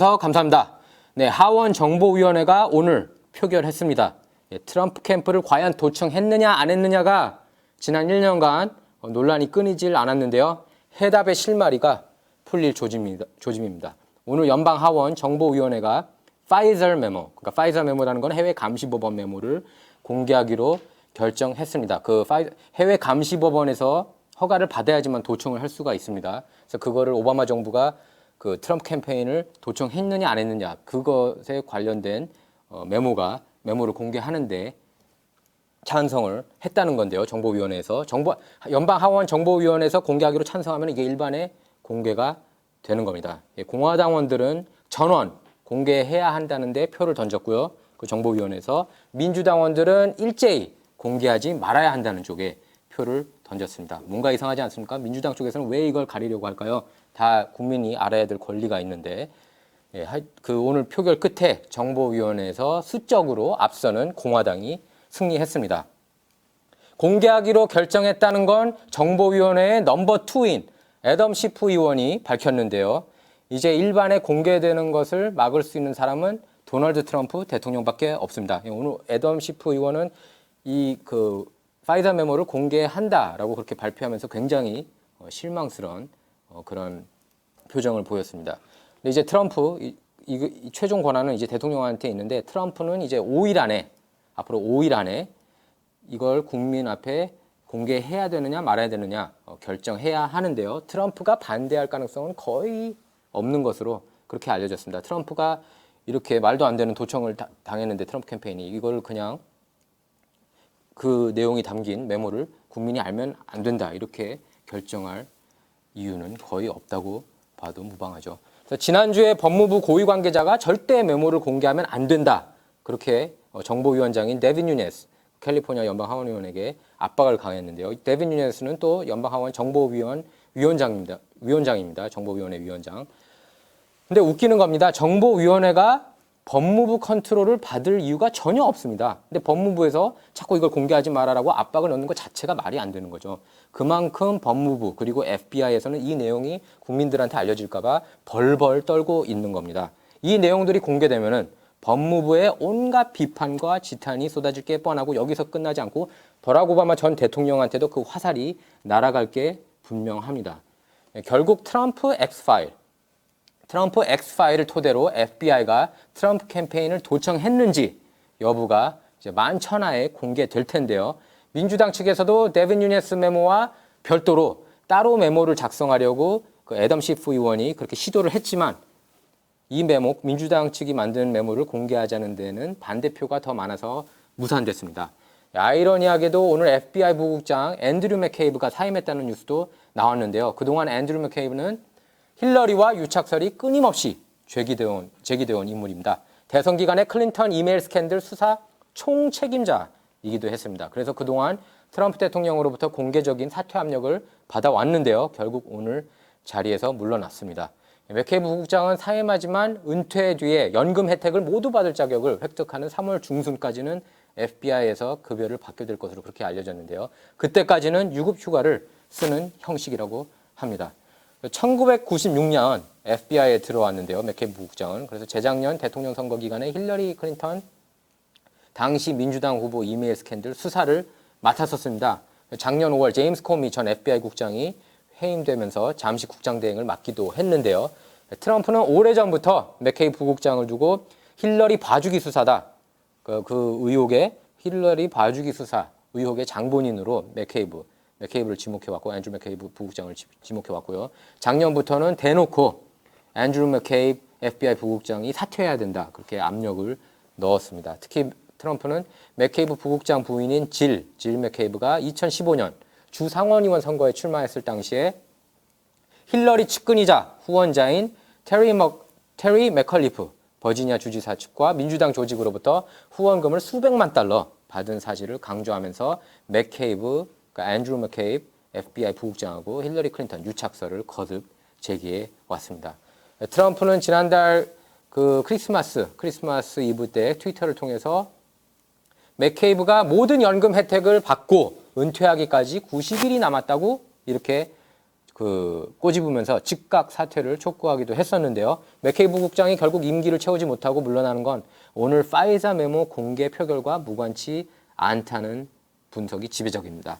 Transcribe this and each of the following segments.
더 감사합니다. 네, 하원 정보위원회가 오늘 표결했습니다. 예, 트럼프 캠프를 과연 도청했느냐 안 했느냐가 지난 1년간 어, 논란이 끊이질 않았는데요. 해답의 실마리가 풀릴 조짐입니다. 조짐입니다. 오늘 연방 하원 정보위원회가 파이저 메모, 그러니까 파이저 메모라는 건 해외 감시법원 메모를 공개하기로 결정했습니다. 그 파이- 해외 감시법원에서 허가를 받아야지만 도청을 할 수가 있습니다. 그래서 그거를 오바마 정부가 그 트럼프 캠페인을 도청했느냐 안 했느냐 그것에 관련된 어, 메모가 메모를 공개하는데 찬성을 했다는 건데요. 정보위원회에서 정보 연방 하원 정보위원회에서 공개하기로 찬성하면 이게 일반에 공개가 되는 겁니다. 예, 공화당원들은 전원 공개해야 한다는데 표를 던졌고요. 그 정보위원회에서 민주당원들은 일제히 공개하지 말아야 한다는 쪽에 표를 던졌습니다. 뭔가 이상하지 않습니까? 민주당 쪽에서는 왜 이걸 가리려고 할까요? 다 국민이 알아야 될 권리가 있는데 예, 하- 그 오늘 표결 끝에 정보위원회에서 수적으로 앞서는 공화당이 승리했습니다. 공개하기로 결정했다는 건 정보위원회의 넘버 투인 애덤 시프 의원이 밝혔는데요. 이제 일반에 공개되는 것을 막을 수 있는 사람은 도널드 트럼프 대통령밖에 없습니다. 예, 오늘 애덤 시프 의원은 이 그 파이자 메모를 공개한다라고 그렇게 발표하면서 굉장히 어, 실망스러운 어, 그런 표정을 보였습니다. 근데 이제 트럼프 이, 이- 이 최종 권한은 이제 대통령한테 있는데 트럼프는 이제 5일 안에 앞으로 5일 안에 이걸 국민 앞에 공개해야 되느냐 말아야 되느냐 어, 결정해야 하는데요. 트럼프가 반대할 가능성은 거의 없는 것으로 그렇게 알려졌습니다. 트럼프가 이렇게 말도 안 되는 도청을 다- 당했는데 트럼프 캠페인이 이걸 그냥 그 내용이 담긴 메모를 국민이 알면 안 된다 이렇게 결정할 이유는 거의 없다고 봐도 무방하죠. 지난주에 법무부 고위 관계자가 절대 메모를 공개하면 안 된다. 그렇게 어, 정보위원장인 데빈 유네스 캘리포니아 연방 하원의원에게 압박을 가했는데요. 데빈 유네스는 또 연방 하원 정보위원 위원장입니다. 위원장입니다. 정보위원회 위원장. 근데 웃기는 겁니다. 정보위원회가 법무부 컨트롤을 받을 이유가 전혀 없습니다. 근데 법무부에서 자꾸 이걸 공개하지 말아라고 압박을 넣는 것 자체가 말이 안 되는 거죠. 그만큼 법무부 그리고 FBI에서는 이 내용이 국민들한테 알려질까봐 벌벌 떨고 있는 겁니다. 이 내용들이 공개되면은 법무부의 온갖 비판과 지탄이 쏟아질 게 뻔하고 여기서 끝나지 않고 버락 오바마 전 대통령한테도 그 화살이 날아갈 게 분명합니다. 예, 결국 트럼프 엑스파일 트럼프 엑스파일을 토대로 FBI가 트럼프 캠페인을 도청했는지 여부가 이제 만천하에 공개될 텐데요. 민주당 측에서도 데빈 유네스 메모와 별도로 따로 메모를 작성하려고 그 애덤 시프 의원이 그렇게 시도를 했지만 이 메모 민주당 측이 만든 메모를 공개하자는 데는 반대표가 더 많아서 무산됐습니다. 아이러니하게도 오늘 FBI 부국장 앤드류 맥케이브가 사임했다는 뉴스도 나왔는데요. 그동안 앤드류 맥케이브는 힐러리와 유착설이 끊임없이 제기되어 온, 제기되어 온 인물입니다. 대선 기간에 클린턴 이메일 스캔들 수사 총책임자이기도 했습니다. 그래서 그동안 트럼프 대통령으로부터 공개적인 사퇴 압력을 받아왔는데요. 결국 오늘 자리에서 물러났습니다. 맥케이브 부국장은 사임하지만 은퇴 뒤에 연금 혜택을 모두 받을 자격을 획득하는 3월 중순까지는 FBI에서 급여를 받게 될 것으로 그렇게 알려졌는데요. 그때까지는 유급 휴가를 쓰는 형식이라고 합니다. 1996년 FBI에 들어왔는데요. 맥케이브 부국장은 그래서 재작년 대통령 선거 기간에 힐러리 클린턴 당시 민주당 후보 이메일 스캔들 수사를 맡았었습니다. 작년 5월 제임스 코미 전 FBI 국장이 해임되면서 잠시 국장 대행을 맡기도 했는데요. 트럼프는 오래전부터 맥케이 부국장을 두고 힐러리 봐주기 수사다. 그, 그 의혹의 힐러리 봐주기 수사 의혹의 장본인으로 맥케이브 맥케이브를 지목해 왔고 앤드류 맥케이브 부국장을 지- 지목해 왔고요. 작년부터는 대놓고 앤드류 맥케이브 FBI 부국장이 사퇴해야 된다. 그렇게 압력을 넣었습니다. 특히 트럼프는 맥케이브 부국장 부인인 질, 질 맥케이브가 2015년 주 상원의원 선거에 출마했을 당시에 힐러리 측근이자 후원자인 테리, 먹, 테리 맥컬리프 버지니아 주지사 측과 민주당 조직으로부터 후원금을 수백만 달러 받은 사실을 강조하면서 맥케이브, 그러니까 앤드루 맥케이브 FBI 부국장하고 힐러리 클린턴 유착설을 거듭 제기해 왔습니다. 트럼프는 지난달 그 크리스마스 크리스마스 이브 때 트위터를 통해서 맥케이브가 모든 연금 혜택을 받고 은퇴하기까지 90일이 남았다고 이렇게 그 꼬집으면서 즉각 사퇴를 촉구하기도 했었는데요. 맥케이브 국장이 결국 임기를 채우지 못하고 물러나는 건 오늘 파이자 메모 공개 표결과 무관치 않다는 분석이 지배적입니다.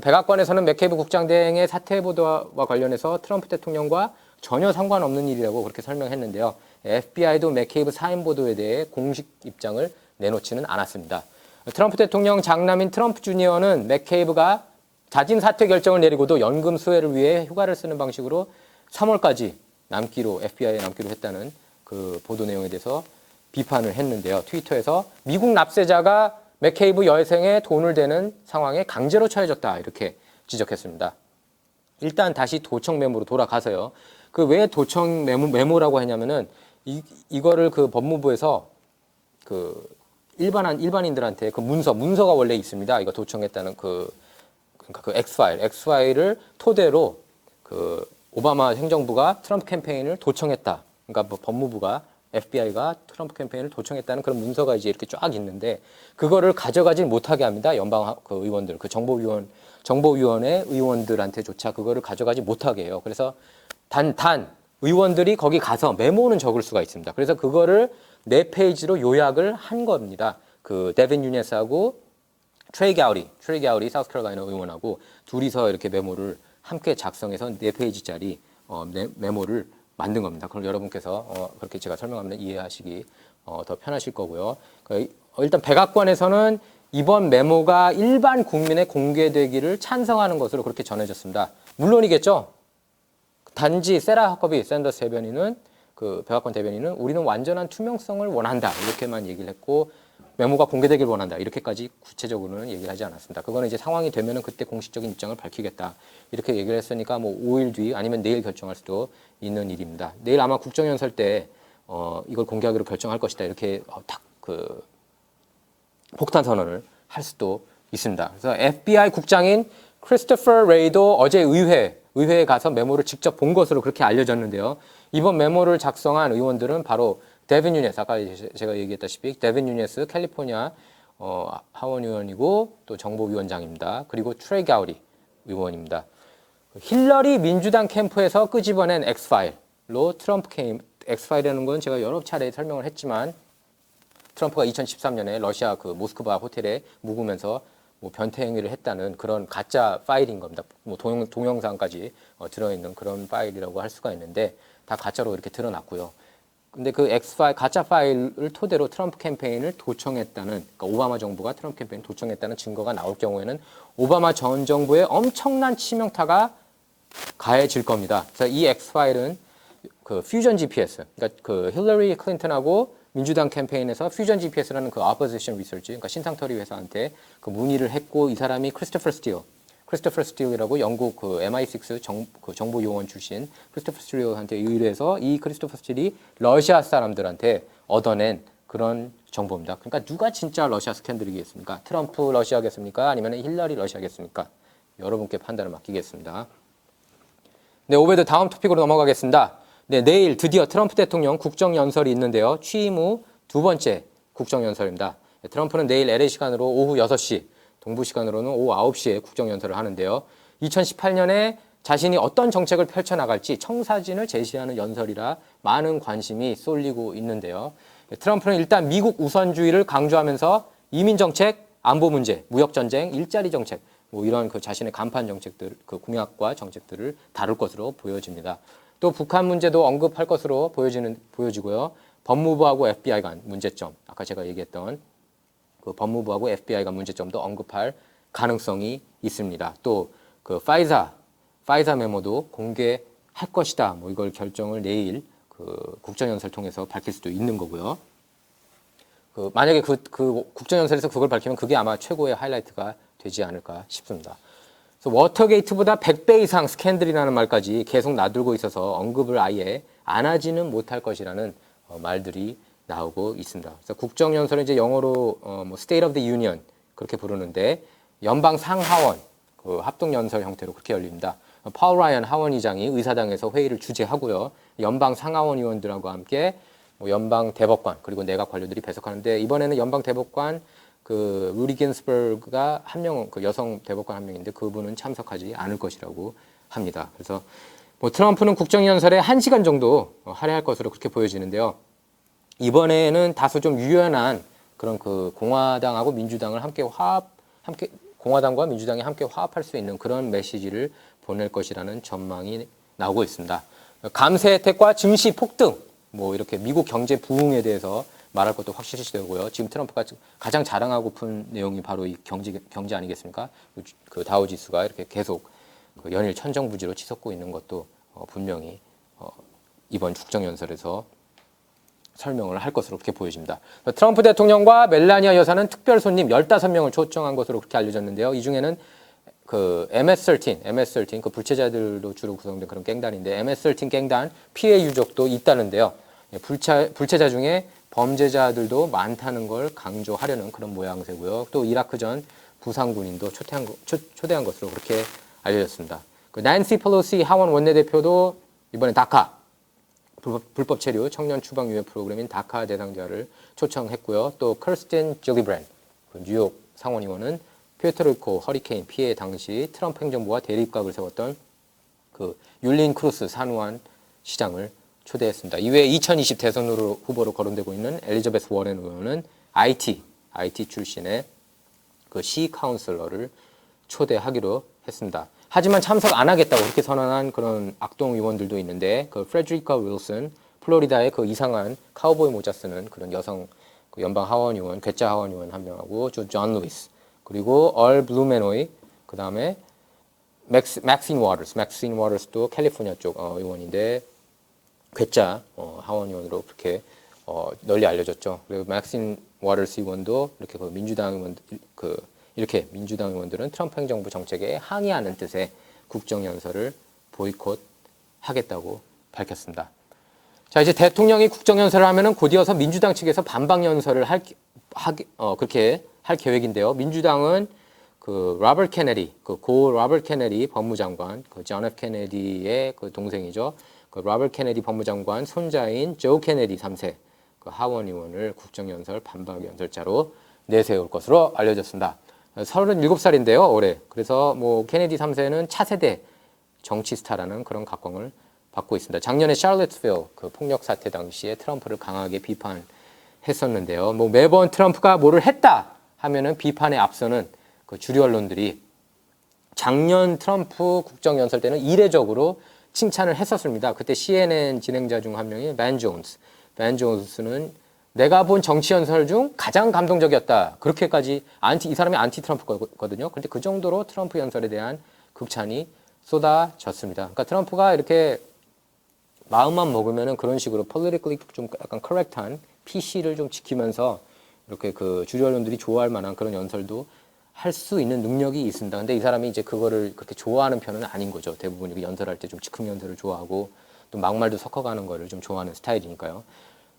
백악관에서는 맥케이브 국장 대행의 사퇴 보도와 관련해서 트럼프 대통령과 전혀 상관없는 일이라고 그렇게 설명했는데요. FBI도 맥케이브 사인 보도에 대해 공식 입장을 내놓지는 않았습니다. 트럼프 대통령 장남인 트럼프 주니어는 맥케이브가 자진 사퇴 결정을 내리고도 연금 수혜를 위해 휴가를 쓰는 방식으로 3월까지 남기로 FBI에 남기로 했다는 그 보도 내용에 대해서 비판을 했는데요. 트위터에서 미국 납세자가 맥케이브 여생에 돈을 대는 상황에 강제로 처해졌다 이렇게 지적했습니다. 일단 다시 도청 메모로 돌아가서요. 그 왜 도청 메모, 메모라고 했냐면은 이, 이거를 그 법무부에서 그 일반한 일반인들한테 그 문서 문서가 원래 있습니다. 이거 도청했다는 그 그러니까 그 X 파일, X 파일을 토대로 그 오바마 행정부가 트럼프 캠페인을 도청했다. 그러니까 뭐 법무부가 FBI가 트럼프 캠페인을 도청했다는 그런 문서가 이제 이렇게 쫙 있는데 그거를 가져가지 못하게 합니다. 연방 하- 그 의원들, 그 정보위원 정보위원회 의원들한테조차 그거를 가져가지 못하게 해요. 그래서 단 단 의원들이 거기 가서 메모는 적을 수가 있습니다. 그래서 그거를 네 페이지로 요약을 한 겁니다. 그 데빈 유네스하고 트레이 가우리, 트레이 가우리 사우스캐롤라이나 의원하고 둘이서 이렇게 메모를 함께 작성해서 네 페이지짜리 어, 메, 메모를 만든 겁니다. 그럼 여러분께서 어, 그렇게 제가 설명하면 이해하시기 어, 더 편하실 거고요. 그, 어, 일단 백악관에서는 이번 메모가 일반 국민에 공개되기를 찬성하는 것으로 그렇게 전해졌습니다. 물론이겠죠. 단지 세라 하커비 샌더스 대변인은 그 백악관 대변인은 우리는 완전한 투명성을 원한다 이렇게만 얘기를 했고 메모가 공개되길 원한다 이렇게까지 구체적으로는 얘기를 하지 않았습니다. 그거는 이제 상황이 되면은 그때 공식적인 입장을 밝히겠다 이렇게 얘기를 했으니까 뭐 5일 뒤 아니면 내일 결정할 수도 있는 일입니다. 내일 아마 국정연설 때 어, 이걸 공개하기로 결정할 것이다 이렇게 어, 딱그 폭탄 선언을 할 수도 있습니다. 그래서 FBI 국장인 크리스토퍼 레이도 어제 의회 의회에 가서 메모를 직접 본 것으로 그렇게 알려졌는데요. 이번 메모를 작성한 의원들은 바로 데빈 유네스 아까 제가 얘기했다시피 데빈 유네스 캘리포니아 어, 하원 의원이고 또 정보위원장입니다. 그리고 트레이 가우리 의원입니다. 힐러리 민주당 캠프에서 끄집어낸 엑스파일로 트럼프 캠 엑스파일이라는 건 제가 여러 차례 설명을 했지만 트럼프가 2013년에 러시아 그 모스크바 호텔에 묵으면서 뭐 변태 행위를 했다는 그런 가짜 파일인 겁니다. 뭐 동영, 동영상까지 어, 들어있는 그런 파일이라고 할 수가 있는데 다 가짜로 이렇게 드러났고요. 근데 그 X 파일 가짜 파일을 토대로 트럼프 캠페인을 도청했다는 그러니까 오바마 정부가 트럼프 캠페인을 도청했다는 증거가 나올 경우에는 오바마 전 정부의 엄청난 치명타가 가해질 겁니다. 그래서 이 X 파일은 그 퓨전 GPS, 그러니까 그 힐러리 클린턴하고 민주당 캠페인에서 퓨전 GPS라는 그 opposition research, 그러니까 신상털이 회사한테 그 문의를 했고 이 사람이 크리스토퍼 스틸, 크리스토퍼 스틸이라고 영국 그 MI6 정, 그 정보 요원 출신 크리스토퍼 스틸한테 의뢰해서 이 크리스토퍼 스틸이 러시아 사람들한테 얻어낸 그런 정보입니다. 그러니까 누가 진짜 러시아 스캔들이겠습니까? 트럼프 러시아겠습니까? 아니면 힐러리 러시아겠습니까? 여러분께 판단을 맡기겠습니다. 네, 오베드 다음 토픽으로 넘어가겠습니다. 네, 내일 드디어 트럼프 대통령 국정연설이 있는데요. 취임 후 두 번째 국정연설입니다. 네, 트럼프는 내일 LA 시간으로 오후 6시, 동부 시간으로는 오후 9시에 국정연설을 하는데요. 2018년에 자신이 어떤 정책을 펼쳐나갈지 청사진을 제시하는 연설이라 많은 관심이 쏠리고 있는데요. 네, 트럼프는 일단 미국 우선주의를 강조하면서 이민 정책, 안보 문제, 무역 전쟁, 일자리 정책, 뭐 이런 그 자신의 간판 정책들, 그 공약과 정책들을 다룰 것으로 보여집니다. 또 북한 문제도 언급할 것으로 보여지는 보여지고요. 법무부하고 FBI 간 문제점, 아까 제가 얘기했던 그 법무부하고 FBI 간 문제점도 언급할 가능성이 있습니다. 또 그 파이자, 파이자 메모도 공개할 것이다. 뭐 이걸 결정을 내일 그 국정연설 통해서 밝힐 수도 있는 거고요. 그 만약에 그, 그 국정연설에서 그걸 밝히면 그게 아마 최고의 하이라이트가 되지 않을까 싶습니다. 그래서 워터게이트보다 100배 이상 스캔들이라는 말까지 계속 나들고 있어서 언급을 아예 안 하지는 못할 것이라는 어, 말들이 나오고 있습니다. 그래서 국정연설은 이제 영어로 어, 뭐 State of the Union 그렇게 부르는데 연방 상하원 그 합동 연설 형태로 그렇게 열립니다. 파울 라이언 하원 의장이 의사당에서 회의를 주재하고요. 연방 상하원 의원들하고 함께 뭐 연방 대법관 그리고 내각 관료들이 배석하는데 이번에는 연방 대법관 그 루리 긴스버그가 한 명 그 여성 대법관 한 명인데 그분은 참석하지 않을 것이라고 합니다. 그래서 뭐 트럼프는 국정연설에 1시간 정도 어, 할애할 것으로 그렇게 보여지는데요. 이번에는 다소 좀 유연한 그런 그 공화당하고 민주당을 함께 화합 함께 공화당과 민주당이 함께 화합할 수 있는 그런 메시지를 보낼 것이라는 전망이 나오고 있습니다. 감세 혜택과 증시 폭등 뭐 이렇게 미국 경제 부흥에 대해서 말할 것도 확실시 되고요. 지금 트럼프가 가장 자랑하고픈 내용이 바로 이 경제 경제 아니겠습니까? 그 다우 지수가 이렇게 계속 그 연일 천정부지로 치솟고 있는 것도 어, 분명히 어, 이번 국정연설에서 설명을 할 것으로 그렇게 보여집니다. 트럼프 대통령과 멜라니아 여사는 특별 손님 15명을 초청한 것으로 그렇게 알려졌는데요. 이 중에는 그 MS-13, MS-13 그 불체자들로 주로 구성된 그런 갱단인데 MS-13 갱단 피해 유족도 있다는데요. 예, 불체, 불체자 중에 범죄자들도 많다는 걸 강조하려는 그런 모양새고요. 또 이라크전 부상 군인도 초대한, 거- 초, 초대한 것으로 그렇게 알려졌습니다. 그 난시 펠로시 하원 원내대표도 이번에 다카 불법, 체류 청년 추방 유해 프로그램인 다카 대상자를 초청했고요. 또 커스틴 줄리브랜 그 뉴욕 상원의원은 퓨에르토리코 허리케인 피해 당시 트럼프 행정부와 대립각을 세웠던 그 율린 크루스 산후안 시장을 초대했습니다. 이외에 2020 대선 후보로 거론되고 있는 엘리자베스 워렌 의원은 IT IT 출신의 그 시 카운슬러를 초대하기로 했습니다. 하지만 참석 안 하겠다고 그렇게 선언한 그런 악동 의원들도 있는데 그 프레드리카 윌슨 플로리다의 그 이상한 카우보이 모자 쓰는 그런 여성 그 연방 하원 의원, 괴짜 하원 의원 한 명하고 저존 루이스 그리고 얼 블루메노이 그 다음에 맥스, 맥신 워터스, 맥신 워터스도 캘리포니아 쪽 어, 의원인데 괴짜 어, 하원 의원으로 그렇게 어, 널리 알려졌죠. 그리고 맥신 워터스 의원도 이렇게 그 민주당 의원 그 이렇게 민주당 의원들은 트럼프 행정부 정책에 항의하는 뜻의 국정연설을 보이콧하겠다고 밝혔습니다. 자 이제 대통령이 국정연설을 하면은 곧이어서 민주당 측에서 반박연설을 할 하기 어 그렇게 할 계획인데요. 민주당은 그 로버트 케네디 그고 로버트 케네디 법무장관 그존 F 케네디의 그 동생이죠. 그 로버트 케네디 법무장관 손자인 조 케네디 3세 그 하원 의원을 국정연설 반박 연설자로 내세울 것으로 알려졌습니다. 37 살인데요, 올해. 그래서 뭐 케네디 3세는 차세대 정치 스타라는 그런 각광을 받고 있습니다. 작년에 샬럿스빌 그 폭력 사태 당시에 트럼프를 강하게 비판했었는데요. 뭐 매번 트럼프가 뭐를 했다 하면은 비판에 앞서는 그 주류 언론들이 작년 트럼프 국정연설 때는 이례적으로 칭찬을 했었습니다. 그때 CNN 진행자 중 한 명이 벤 존스. 벤 존스는 내가 본 정치 연설 중 가장 감동적이었다. 그렇게까지 안티 이 사람이 안티 트럼프거든요. 그런데 그 정도로 트럼프 연설에 대한 극찬이 쏟아졌습니다. 그러니까 트럼프가 이렇게 마음만 먹으면은 그런 식으로 politically 좀 약간 correct한 PC를 좀 지키면서 이렇게 그 주류 언론들이 좋아할 만한 그런 연설도 할 수 있는 능력이 있습니다. 근데 이 사람이 이제 그거를 그렇게 좋아하는 편은 아닌 거죠. 대부분 이렇게 연설할 때 좀 즉흥 연설을 좋아하고 또 막말도 섞어가는 거를 좀 좋아하는 스타일이니까요.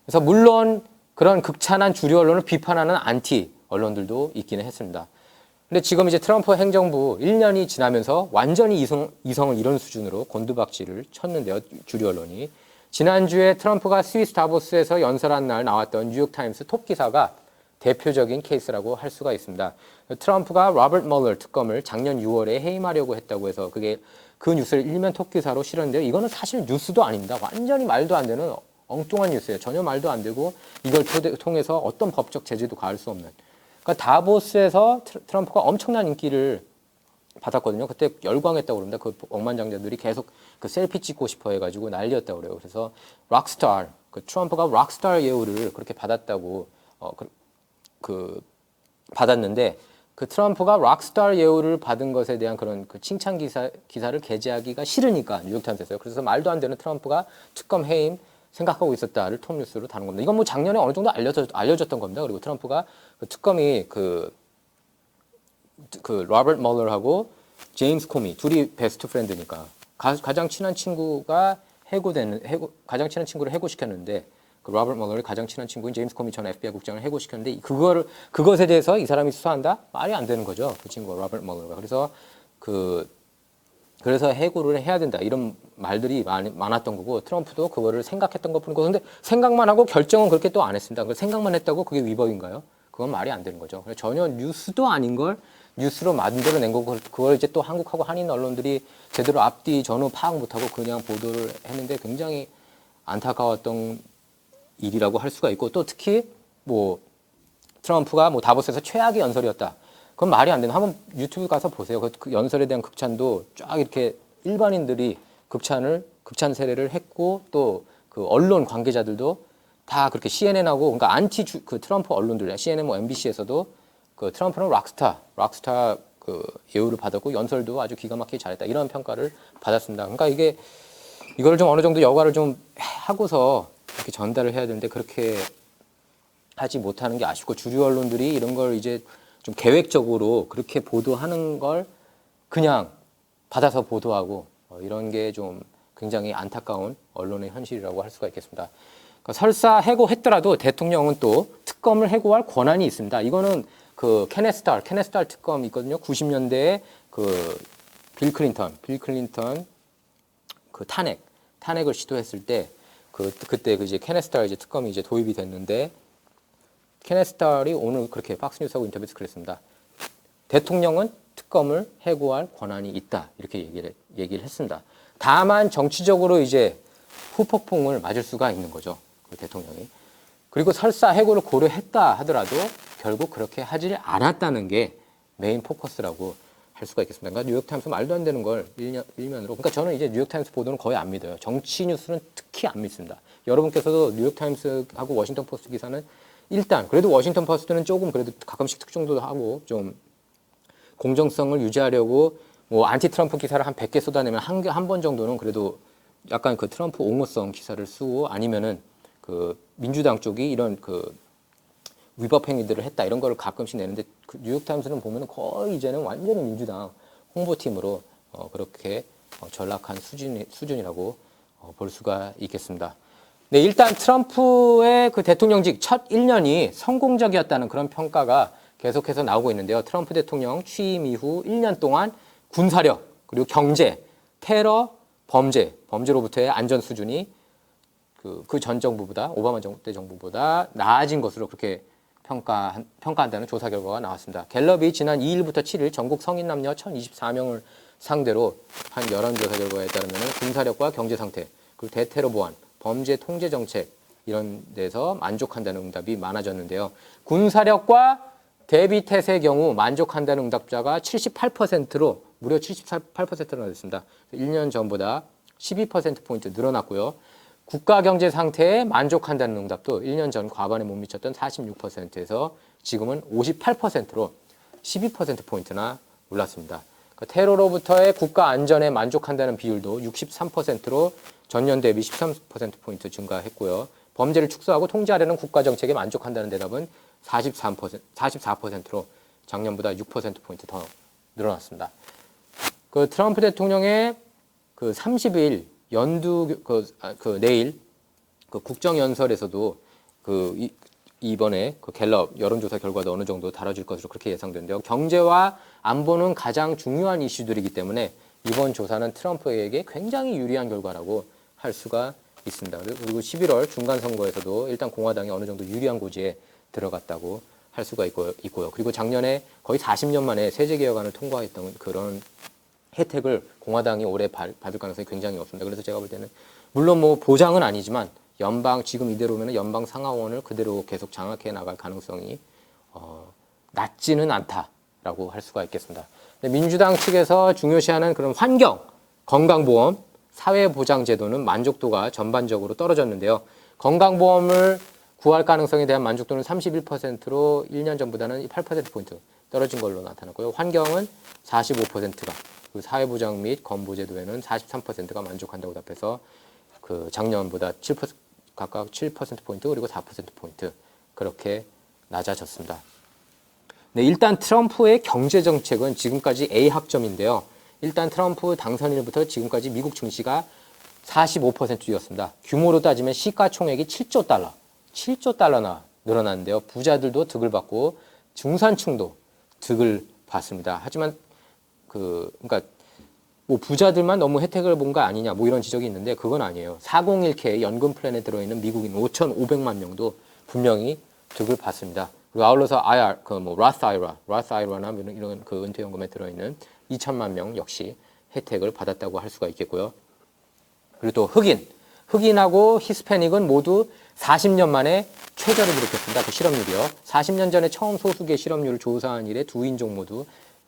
그래서 물론 그런 극찬한 주류 언론을 비판하는 안티 언론들도 있기는 했습니다. 근데 지금 이제 트럼프 행정부 1년이 지나면서 완전히 이성, 이성을 이런 수준으로 곤두박질을 쳤는데요. 주류 언론이. 지난주에 트럼프가 스위스 다보스에서 연설한 날 나왔던 뉴욕타임스 톱 기사가 대표적인 케이스라고 할 수가 있습니다. 트럼프가 로버트 멀러 특검을 작년 6월에 해임하려고 했다고 해서 그게 그 뉴스를 일면 톱 기사로 실었는데요. 이거는 사실 뉴스도 아닙니다. 완전히 말도 안 되는 엉뚱한 뉴스예요. 전혀 말도 안 되고 이걸 통해서 어떤 법적 제재도 가할 수 없는. 그러니까 다보스에서 트- 트럼프가 엄청난 인기를 받았거든요. 그때 열광했다고 그럽니다. 그 억만장자들이 계속 그 셀피 찍고 싶어 해가지고 난리였다고 그래요. 그래서 락스타, 그 트럼프가 락스타 예우를 그렇게 받았다고 어, 그, 그 받았는데 그 트럼프가 락스타 예우를 받은 것에 대한 그런 그 칭찬 기사 기사를 게재하기가 싫으니까 뉴욕타임스에서요. 그래서 말도 안 되는 트럼프가 특검 해임 생각하고 있었다를 톱뉴스로 다는 겁니다. 이건 뭐 작년에 어느 정도 알려져 알려졌던 겁니다. 그리고 트럼프가 그 특검이 그 그 로버트 멀러하고 제임스 코미 둘이 베스트 프렌드니까 가, 장 친한 친구가 해고되는 해고 가장 친한 친구를 해고시켰는데 그 로버트 멀러를 가장 친한 친구인 제임스 코미 전 FBI 국장을 해고시켰는데 그거를 그것에 대해서 이 사람이 수사한다 말이 안 되는 거죠 그 친구가 로버트 멀러가 그래서 그 그래서 해고를 해야 된다 이런 말들이 많, 많았던 거고 트럼프도 그거를 생각했던 것뿐이고 근데 생각만 하고 결정은 그렇게 또 안 했습니다. 그 생각만 했다고 그게 위법인가요? 그건 말이 안 되는 거죠. 전혀 뉴스도 아닌 걸 뉴스로 만들어낸 거고 그걸 이제 또 한국하고 한인 언론들이 제대로 앞뒤 전후 파악 못하고 그냥 보도를 했는데 굉장히 안타까웠던 일이라고 할 수가 있고 또 특히 뭐 트럼프가 뭐 다보스에서 최악의 연설이었다. 그건 말이 안 되는. 한번 유튜브 가서 보세요. 그- 그 연설에 대한 극찬도 쫙 이렇게 일반인들이 극찬을 극찬 세례를 했고 또 그 언론 관계자들도 다 그렇게 CNN하고 그러니까 안티 주, 그 트럼프 언론들 CNN 뭐 MBC에서도 그 트럼프는 락스타 락스타 그 예우를 받았고 연설도 아주 기가 막히게 잘했다 이런 평가를 받았습니다. 그러니까 이게 이걸 좀 어느 정도 여과를 좀 하고서 이렇게 전달을 해야 되는데 그렇게 하지 못하는 게 아쉽고 주류 언론들이 이런 걸 이제 좀 계획적으로 그렇게 보도하는 걸 그냥 받아서 보도하고 어, 이런 게 좀 굉장히 안타까운 언론의 현실이라고 할 수가 있겠습니다. 그러니까 설사 해고했더라도 대통령은 또 특검을 해고할 권한이 있습니다. 이거는 그 케네스탈, 케네스탈 특검 있거든요. 90년대에 그 빌 클린턴, 빌 클린턴 그 탄핵, 탄핵을 시도했을 때 그 그때 그 이제 케네스탈 이제 특검이 이제 도입이 됐는데 케네스탈이 오늘 그렇게 박스뉴스하고 인터뷰에서 그랬습니다. 대통령은 특검을 해고할 권한이 있다 이렇게 얘기를 얘기를 했습니다. 다만 정치적으로 이제 후폭풍을 맞을 수가 있는 거죠 그 대통령이. 그리고 설사 해고를 고려했다 하더라도 결국 그렇게 하질 않았다는 게 메인 포커스라고 할 수가 있겠습니다. 그러니까 뉴욕타임스 말도 안 되는 걸 일면, 일면으로. 그러니까 저는 이제 뉴욕타임스 보도는 거의 안 믿어요. 정치 뉴스는 특히 안 믿습니다. 여러분께서도 뉴욕타임스하고 워싱턴 포스트 기사는 일단 그래도 워싱턴 포스트는 조금 그래도 가끔씩 특종도 하고 좀 공정성을 유지하려고 뭐 안티 트럼프 기사를 한 100개 쏟아내면 한 한 번 정도는 그래도 약간 그 트럼프 옹호성 기사를 쓰고 아니면은 그 민주당 쪽이 이런 그 위법 행위들을 했다 이런 거를 가끔씩 내는데 그 뉴욕타임스는 보면 거의 이제는 완전히 민주당 홍보팀으로 어, 그렇게 어, 전락한 수준 수준이라고 어, 볼 수가 있겠습니다. 네, 일단 트럼프의 그 대통령직 첫 1년이 성공적이었다는 그런 평가가 계속해서 나오고 있는데요. 트럼프 대통령 취임 이후 1년 동안 군사력 그리고 경제, 테러, 범죄, 범죄로부터의 안전 수준이 그, 그 전 정부보다 오바마 정- 때 정부보다 나아진 것으로 그렇게 평가 평가한다는 조사 결과가 나왔습니다. 갤럽이 지난 2일부터 7일 전국 성인 남녀 1,024명을 상대로 한 여론조사 결과에 따르면 군사력과 경제 상태 그리고 대테러 보안, 범죄 통제 정책 이런 데서 만족한다는 응답이 많아졌는데요. 군사력과 대비 태세의 경우 만족한다는 응답자가 78%로 무려 78%나 됐습니다. 1년 전보다 12%포인트 늘어났고요. 국가 경제 상태에 만족한다는 응답도 1년 전 과반에 못 미쳤던 46%에서 지금은 58%로 12%포인트나 올랐습니다. 그러니까 테러로부터의 국가 안전에 만족한다는 비율도 63%로 전년 대비 13%포인트 증가했고요. 범죄를 축소하고 통제하려는 국가 정책에 만족한다는 대답은 43%, 44%로 작년보다 6%포인트 더 늘어났습니다. 그 트럼프 대통령의 그 30일 연두 그, 아, 그 내일 그 국정연설에서도 그 이, 이번에 그 갤럽 여론조사 결과도 어느 정도 다뤄질 것으로 그렇게 예상되는데요. 경제와 안보는 가장 중요한 이슈들이기 때문에 이번 조사는 트럼프에게 굉장히 유리한 결과라고 할 수가 있습니다. 그리고 11월 중간 선거에서도 일단 공화당이 어느 정도 유리한 고지에 들어갔다고 할 수가 있고, 있고요. 그리고 작년에 거의 40년 만에 세제 개혁안을 통과했던 그런 혜택을 공화당이 올해 받- 받을 가능성이 굉장히 없습니다. 그래서 제가 볼 때는 물론 뭐 보장은 아니지만 연방 지금 이대로면 연방 상하원을 그대로 계속 장악해 나갈 가능성이 어, 낮지는 않다라고 할 수가 있겠습니다. 근데 민주당 측에서 중요시하는 그런 환경, 건강보험, 사회보장제도는 만족도가 전반적으로 떨어졌는데요. 건강보험을 구할 가능성에 대한 만족도는 31%로 1년 전보다는 8%포인트 떨어진 걸로 나타났고요. 환경은 45%가 그 사회보장 및 건보제도에는 43%가 만족한다고 답해서 그 작년보다 7% 각각 7%포인트 그리고 4%포인트 그렇게 낮아졌습니다. 네, 일단 트럼프의 경제 정책은 지금까지 A 학점인데요. 일단 트럼프 당선일부터 지금까지 미국 증시가 45% 뛰었습니다. 규모로 따지면 시가총액이 7조 달러, 7조 달러나 늘어났는데요. 부자들도 득을 받고 중산층도 득을 받습니다. 하지만 그 그러니까 뭐 부자들만 너무 혜택을 본 거 아니냐 뭐 이런 지적이 있는데 그건 아니에요. 401k 연금 플랜에 들어있는 미국인 5,500만 명도 분명히 득을 받습니다. 그리고 아울러서 IR 그뭐 라스 아이라, 라스 아이라나 뭐 이런, 그 은퇴 연금에 들어 있는 2천만 명 역시 혜택을 받았다고 할 수가 있겠고요. 그리고 또 흑인, 흑인하고 히스패닉은 모두 40년 만에 최저를 기록했습니다. 그 실업률이요. 40년 전에 처음 소수계 실업률을 조사한 이래 두 인종 모두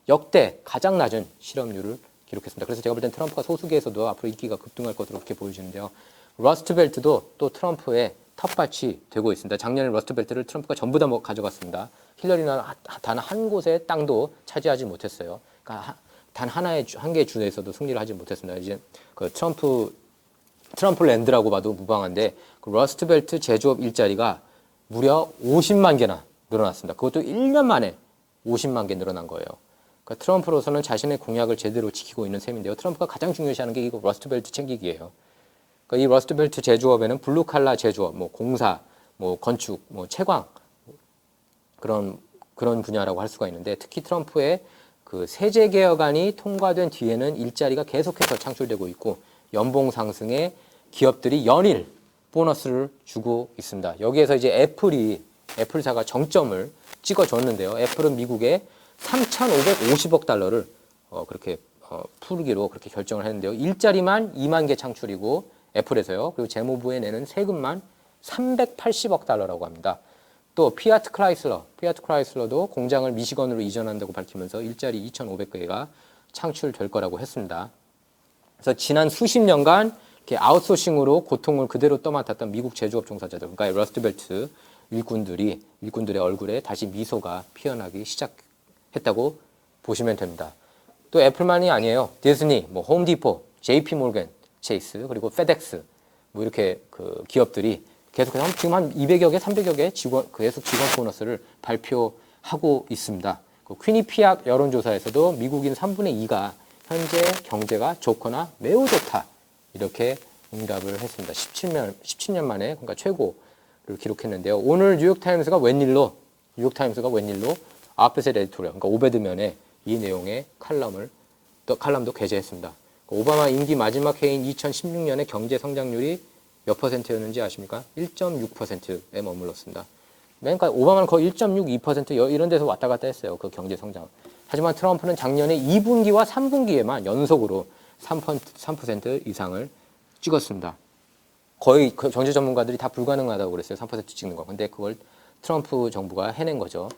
역대 가장 낮은 실업률을 기록했습니다. 그래서 제가 볼 땐 트럼프가 소수계에서도 앞으로 인기가 급등할 것으로 그렇게 보여지는데요. 러스트벨트도 또 트럼프의 텃밭이 되고 있습니다. 작년에 러스트벨트를 트럼프가 전부 다뭐 가져갔습니다. 힐러리는 단 한 곳의 땅도 차지하지 못했어요. 그러니까 하- 단 하나의 주- 한 개의 주에서도 승리를 하지 못했습니다. 이제 그 트럼프 트럼프 랜드라고 봐도 무방한데 그 러스트벨트 제조업 일자리가 무려 50만 개나 늘어났습니다. 그것도 1년 만에 50만 개 늘어난 거예요. 그러니까 트럼프로서는 자신의 공약을 제대로 지키고 있는 셈인데요. 트럼프가 가장 중요시하는 게 이거 러스트벨트 챙기기예요. 그러니까 이 러스트벨트 제조업에는 블루칼라 제조업, 뭐 공사, 뭐 건축, 뭐 채광 그런 그런 분야라고 할 수가 있는데 특히 트럼프의 그 세제 개혁안이 통과된 뒤에는 일자리가 계속해서 창출되고 있고 연봉 상승에 기업들이 연일 보너스를 주고 있습니다. 여기에서 이제 애플이 애플사가 정점을 찍어줬는데요. 애플은 미국에 3,550억 달러를 어, 그렇게 어, 풀기로 그렇게 결정을 했는데요. 일자리만 2만 개 창출이고 애플에서요. 그리고 재무부에 내는 세금만 380억 달러라고 합니다. 또 피아트 크라이슬러, 피아트 크라이슬러도 공장을 미시건으로 이전한다고 밝히면서 일자리 2,500개가 창출될 거라고 했습니다. 그래서 지난 수십 년간 이렇게 아웃소싱으로 고통을 그대로 떠맡았던 미국 제조업 종사자들, 그러니까 러스트벨트 일꾼들이 일꾼들의 얼굴에 다시 미소가 피어나기 시작했다고 보시면 됩니다. 또 애플만이 아니에요. 디즈니, 뭐 홈디포, JP 몰겐, 체이스, 그리고 페덱스 뭐 이렇게 그 기업들이 계속해서 한- 지금 한 200여 개, 300여 개 직원 계속 직원 보너스를 발표하고 있습니다. 그 퀴니피악 여론조사에서도 미국인 3분의 2가 현재 경제가 좋거나 매우 좋다 이렇게 응답을 했습니다. 17년 17년 만에 그러니까 최고를 기록했는데요. 오늘 뉴욕 타임스가 웬일로 뉴욕 타임스가 웬일로 아프셋 에디토리얼 그러니까 오베드면에 이 내용의 칼럼을 또 칼럼도 게재했습니다. 그 오바마 임기 마지막 해인 2016년에 경제 성장률이 몇 퍼센트였는지 아십니까? 1.6%에 머물렀습니다. 그러니까 오바마는 거의 1.62% 여- 이런 데서 왔다 갔다 했어요. 그 경제 성장. 하지만 트럼프는 작년에 2분기와 3분기에만 연속으로 3%, 3% 이상을 찍었습니다. 거의 그 경제 전문가들이 다 불가능하다고 그랬어요. 3% 찍는 거. 근데 그걸 트럼프 정부가 해낸 거죠.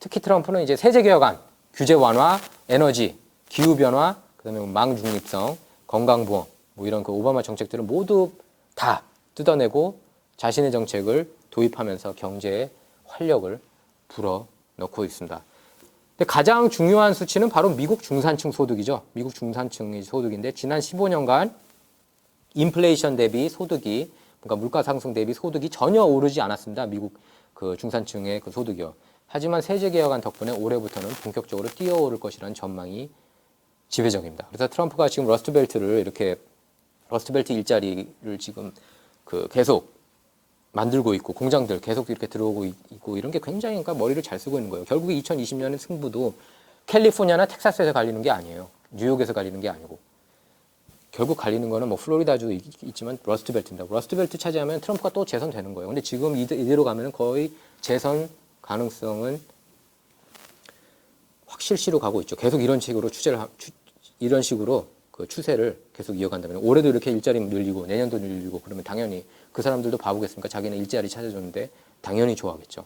특히 트럼프는 이제 세제 개혁안, 규제 완화, 에너지, 기후 변화, 그다음에 뭐망 중립성, 건강보험 뭐 이런 그 오바마 정책들을 모두 다 뜯어내고 자신의 정책을 도입하면서 경제에 활력을 불어 넣고 있습니다. 근데 가장 중요한 수치는 바로 미국 중산층 소득이죠. 미국 중산층의 소득인데 지난 15년간 인플레이션 대비 소득이 그러니까 물가 상승 대비 소득이 전혀 오르지 않았습니다. 미국 그 중산층의 그 소득이요. 하지만 세제 개혁안 덕분에 올해부터는 본격적으로 뛰어오를 것이라는 전망이 지배적입니다. 그래서 트럼프가 지금 러스트벨트를 이렇게 러스트벨트 일자리를 지금 그 계속 만들고 있고 공장들 계속 이렇게 들어오고 있- 있고 이런 게 굉장히 그러니까 머리를 잘 쓰고 있는 거예요. 결국에 2020년의 승부도 캘리포니아나 텍사스에서 갈리는 게 아니에요. 뉴욕에서 갈리는 게 아니고 결국 갈리는 거는 뭐 플로리다주도 있, 있지만 러스트벨트입니다. 러스트벨트 차지하면 트럼프가 또 재선되는 거예요. 근데 지금 이대, 이대로 가면은 거의 재선 가능성은 확실시로 가고 있죠. 계속 이런 식으로 추세를 이런 식으로 그 추세를 계속 이어간다면 올해도 이렇게 일자리 늘리고 내년도 늘리고 그러면 당연히 그 사람들도 바보겠습니까? 자기는 일자리 찾아줬는데 당연히 좋아하겠죠.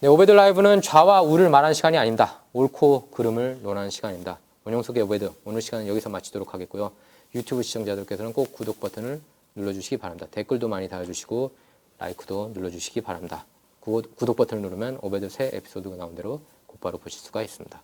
네, 오베드 라이브는 좌와 우를 말하는 시간이 아닙니다. 옳고 그름을 논하는 시간입니다. 원영 속의 오베드 오늘 시간은 여기서 마치도록 하겠고요. 유튜브 시청자들께서는 꼭 구독 버튼을 눌러주시기 바랍니다. 댓글도 많이 달아주시고 라이크도 눌러주시기 바랍니다. 구- 구독 버튼을 누르면 오베드 새 에피소드가 나온 대로 곧바로 보실 수가 있습니다.